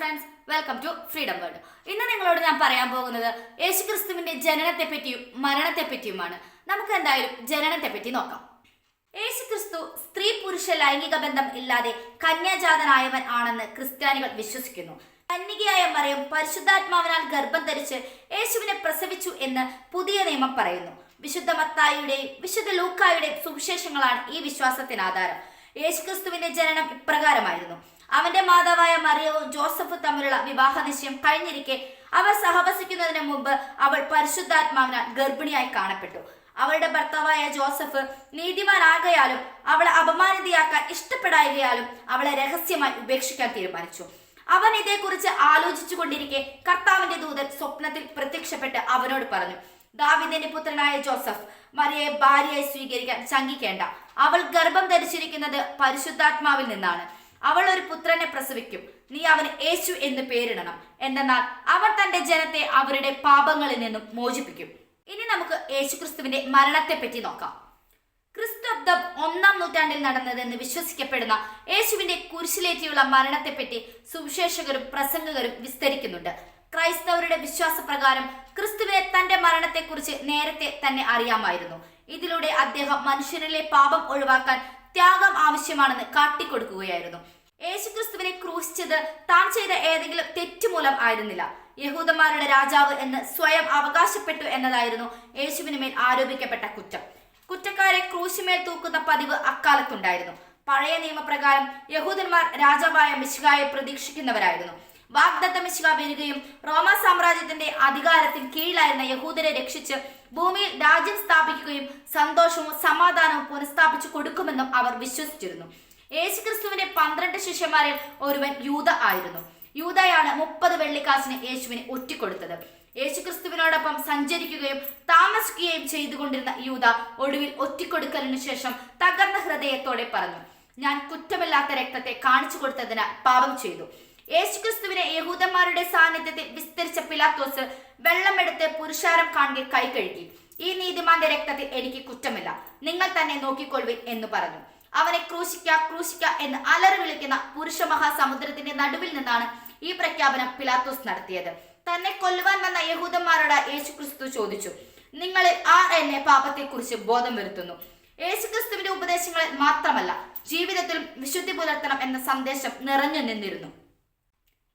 Friends welcome to freedom world ഇന്ന് നിങ്ങളോട് ഞാൻ പറയാൻ പോകുന്നത് യേശു ക്രിസ്തുവിന്റെ ജനനത്തെ പറ്റിയും മരണത്തെ പറ്റിയുമാണ് നമുക്ക് എന്തായാലും ജനനത്തെ പറ്റി നോക്കാം. യേശു ക്രിസ്തു സ്ത്രീ പുരുഷ ലൈംഗിക ബന്ധം ഇല്ലാതെ കന്യാജാതനായവൻ ആണെന്ന് ക്രിസ്ത്യാനികൾ വിശ്വസിക്കുന്നു. കന്യകയായ മറിയം പരിശുദ്ധാത്മാവിനാൽ ഗർഭം ധരിച്ച് യേശുവിനെ പ്രസവിച്ചു എന്ന് പുതിയ നിയമം പറയുന്നു. വിശുദ്ധ മത്തായിയുടെയും വിശുദ്ധ ലൂക്കായുടെയും സുവിശേഷങ്ങളാണ് ഈ വിശ്വാസത്തിന് ആധാരം യേശുക്രിസ്തുവിന്റെ ജനനം ഇപ്രകാരമായിരുന്നു. അവന്റെ മാതാവായ മറിയവും ജോസഫും തമ്മിലുള്ള വിവാഹ നിശ്ചയം കഴിഞ്ഞിരിക്കെ അവർ സഹവസിക്കുന്നതിന് മുമ്പ് അവൾ പരിശുദ്ധാത്മാവിനാൽ ഗർഭിണിയായി കാണപ്പെട്ടു. അവളുടെ ഭർത്താവായ ജോസഫ് നീതിമാനാകയാലും അവളെ അപമാനിതയാക്കാൻ ഇഷ്ടപ്പെടായകയാലും അവളെ രഹസ്യമായി ഉപേക്ഷിക്കാൻ തീരുമാനിച്ചു. അവൻ ഇതേക്കുറിച്ച് ആലോചിച്ചു കൊണ്ടിരിക്കെ കർത്താവിന്റെ ദൂതൻ സ്വപ്നത്തിൽ പ്രത്യക്ഷപ്പെട്ട് അവനോട് പറഞ്ഞു ദാവിദിന്റെ പുത്രനായ ജോസഫ് മറിയെ ഭാര്യയായി സ്വീകരിക്കാൻ ശങ്കിക്കേണ്ട. അവൾ ഗർഭം ധരിച്ചിരിക്കുന്നത് പരിശുദ്ധാത്മാവിൽ നിന്നാണ്. അവൾ ഒരു പുത്രനെ പ്രസവിക്കും. നീ അവന് യേശു എന്ന് പേരിടണം. എന്തെന്നാൽ അവൻ തന്റെ ജനത്തെ അവരുടെ പാപങ്ങളിൽ നിന്നും മോചിപ്പിക്കും. ഇനി നമുക്ക് യേശുക്രിസ്തുവിന്റെ മരണത്തെ പറ്റി നോക്കാം. ക്രിസ്തുബ്ദം ഒന്നാം നൂറ്റാണ്ടിൽ നടന്നതെന്ന് വിശ്വസിക്കപ്പെടുന്ന യേശുവിന്റെ കുരിശിലേറ്റിയുള്ള മരണത്തെപ്പറ്റി സുവിശേഷകരും പ്രസംഗകരും വിസ്തരിക്കുന്നുണ്ട്. ക്രൈസ്തവരുടെ വിശ്വാസപ്രകാരം ക്രിസ്തുവിനെ തന്റെ മരണത്തെക്കുറിച്ച് നേരത്തെ തന്നെ അറിയാമായിരുന്നു. ഇതിലൂടെ അദ്ദേഹം മനുഷ്യരിലെ പാപം ഒഴിവാക്കാൻ ത്യാഗം ആവശ്യമാണെന്ന് കാട്ടിക്കൊടുക്കുകയായിരുന്നു. യേശുക്രിസ്തുവിനെ ക്രൂശിച്ചത് താൻ ചെയ്ത ഏതെങ്കിലും തെറ്റുമൂലം ആയിരുന്നില്ല. യഹൂദന്മാരുടെ രാജാവ് എന്ന് സ്വയം അവകാശപ്പെട്ടു എന്നതായിരുന്നു യേശുവിന് മേൽ ആരോപിക്കപ്പെട്ട കുറ്റം. കുറ്റക്കാരെ ക്രൂശിമേൽ തൂക്കുന്ന പതിവ് അക്കാലത്തുണ്ടായിരുന്നു. പഴയ നിയമപ്രകാരം യഹൂദന്മാർ രാജാവായ മിശുകായെ പ്രതീക്ഷിക്കുന്നവരായിരുന്നു. വാഗ്ദത്ത മിശിക വരികയും റോമ സാമ്രാജ്യത്തിന്റെ അധികാരത്തിൽ കീഴിലായിരുന്ന യഹൂദരെ രക്ഷിച്ച് ഭൂമിയിൽ രാജ്യം സ്ഥാപിക്കുകയും സന്തോഷവും സമാധാനവും പുനഃസ്ഥാപിച്ചു കൊടുക്കുമെന്നും അവർ വിശ്വസിച്ചിരുന്നു. യേശുക്രിസ്തുവിന്റെ പന്ത്രണ്ട് ശിഷ്യന്മാരിൽ ഒരുവൻ യൂത ആയിരുന്നു. യൂതയാണ് മുപ്പത് വെള്ളിക്കാശിന് യേശുവിനെ ഒറ്റിക്കൊടുത്തത്. യേശുക്രിസ്തുവിനോടൊപ്പം സഞ്ചരിക്കുകയും താമസിക്കുകയും ചെയ്തുകൊണ്ടിരുന്ന യൂത ഒടുവിൽ ഒറ്റിക്കൊടുക്കലിനു ശേഷം തകർന്ന ഹൃദയത്തോടെ പറഞ്ഞു ഞാൻ കുറ്റമില്ലാത്ത രക്തത്തെ കാണിച്ചു കൊടുത്തതിന് പാപം ചെയ്തു. യേശുക്രിസ്തുവിനെ യഹൂദന്മാരുടെ സാന്നിധ്യത്തിൽ വിസ്തരിച്ച പിലാത്തോസ് വെള്ളമെടുത്ത് പുരുഷാരം കാണുക കൈ കഴുകി. ഈ നീതിമാന്റെ രക്തത്തിൽ എനിക്ക് കുറ്റമില്ല. നിങ്ങൾ തന്നെ നോക്കിക്കൊള്ളുവിൻ എന്ന് പറഞ്ഞു. അവനെ ക്രൂശിക്ക ക്രൂശിക്ക എന്ന് അലറി വിളിക്കുന്ന പുരുഷ മഹാസമുദ്രത്തിന്റെ നടുവിൽ നിന്നാണ് ഈ പ്രഖ്യാപനം പിലാത്തോസ് നടത്തിയത്. തന്നെ കൊല്ലുവാൻ വന്ന യഹൂദന്മാരോട് യേശു ക്രിസ്തു ചോദിച്ചു നിങ്ങളിൽ ആർ എന്നെ പാപത്തെക്കുറിച്ച് ബോധം വരുത്തുന്നു? യേശുക്രിസ്തുവിന്റെ ഉപദേശങ്ങളിൽ മാത്രമല്ല ജീവിതത്തിലും വിശുദ്ധി പുലർത്തണം എന്ന സന്ദേശം നിറഞ്ഞു നിന്നിരുന്നു.